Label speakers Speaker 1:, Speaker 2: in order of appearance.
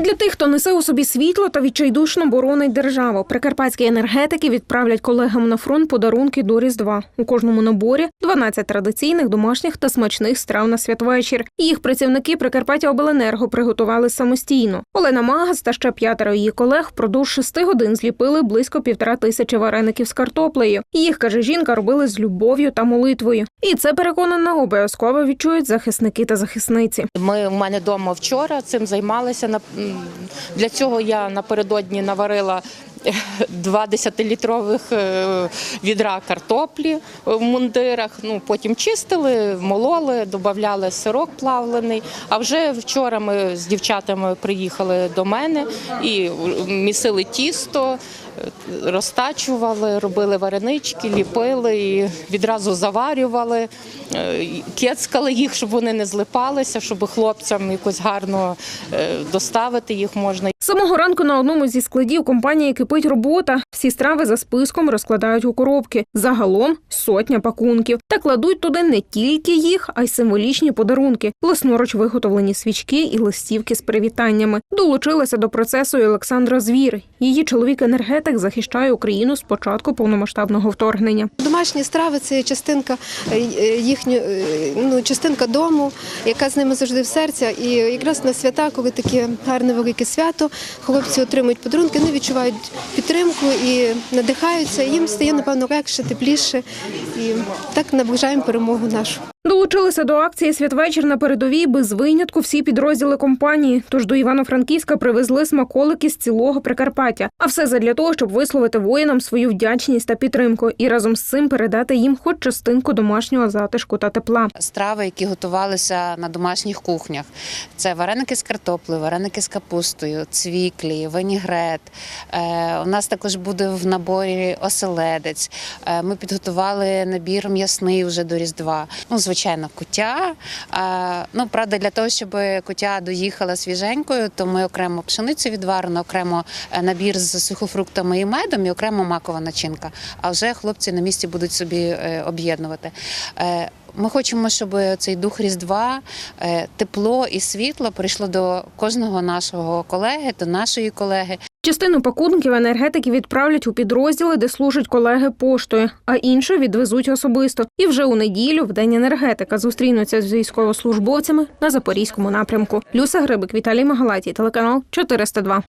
Speaker 1: Для тих, хто несе у собі світло та відчайдушно боронить державу, прикарпатські енергетики відправлять колегам на фронт подарунки до Різдва. У кожному наборі 12 традиційних домашніх та смачних страв на святвечір. Їх працівники Прикарпаття Обленерго приготували самостійно. Олена Магас та ще п'ятеро її колег впродовж шести годин зліпили близько півтора тисячі вареників з картоплею. Їх каже жінка, робили з любов'ю та молитвою. І це переконана обов'язково відчують захисники та захисниці.
Speaker 2: Ми у мене вдома вчора цим займалися. На- Для цього я напередодні наварила е, два 10-літрових е, відра картоплі в мундирах. Ну потім чистили, мололи, додавали сирок плавлений. А вже вчора ми з дівчатами приїхали до мене і місили тісто. Е, Розтачували, робили варенички, ліпили і відразу заварювали, кецкали кецькали їх, щоб вони не злипалися, щоб хлопцям якось гарно е, доставити їх можна.
Speaker 1: Самого ранку на одному зі складів компанії кипить робота. Всі страви за списком розкладають у коробки. Загалом сотня пакунків. Та кладуть туди не тільки їх, а й символічні подарунки, власноруч виготовлені свічки і листівки з привітаннями. Долучилася до процесу Олександра Звір. Її чоловік енергетик захищає Україну з початку повномасштабного вторгнення.
Speaker 3: Домашні страви це частинка е, їхньої е, ну, частинка дому, яка з ними завжди в серці. І якраз на свята, коли таке гарне велике свято, хлопці отримують подарунки, вони відчувають підтримку і надихаються. І Їм стає напевно легше, тепліше. І так наближаємо перемогу нашу.
Speaker 1: Долучилися до акції Святвечір на передовій без винятку всі підрозділи компанії. Тож до Івано-Франківська привезли смаколики з цілого Прикарпаття. А все задля того, щоб висловити воїнам свою вдячність та підтримку, і разом з цим передати їм хоч частинку домашнього затишку та тепла.
Speaker 4: страви, які готувалися на домашніх кухнях. Це вареники з картоплею, вареники з капустою, цвіклі, винігрет. Е, У нас також буде в наборі оселедець. Е, Ми підготували набір м'ясний вже до Різдва. Ну, звичайно, кутя. Е, Ну, правда, для того, щоб кутя доїхала свіженькою, то ми окремо пшеницю відварено, окремо е, набір з сухофруктами і медом, і окремо макова начинка. А вже хлопці на місці будуть собі е, об'єднувати. Е, Ми хочемо, щоб цей дух Різдва, тепло і світло прийшло до кожного нашого колеги, до нашої колеги.
Speaker 1: Частину пакунків енергетики відправлять у підрозділи, де служать колеги поштою, а іншу відвезуть особисто. І вже у неділю, в день енергетика, зустрінуться з військовослужбовцями на запорізькому напрямку. Люса Грибик, Віталій Магалатій, телеканал 402.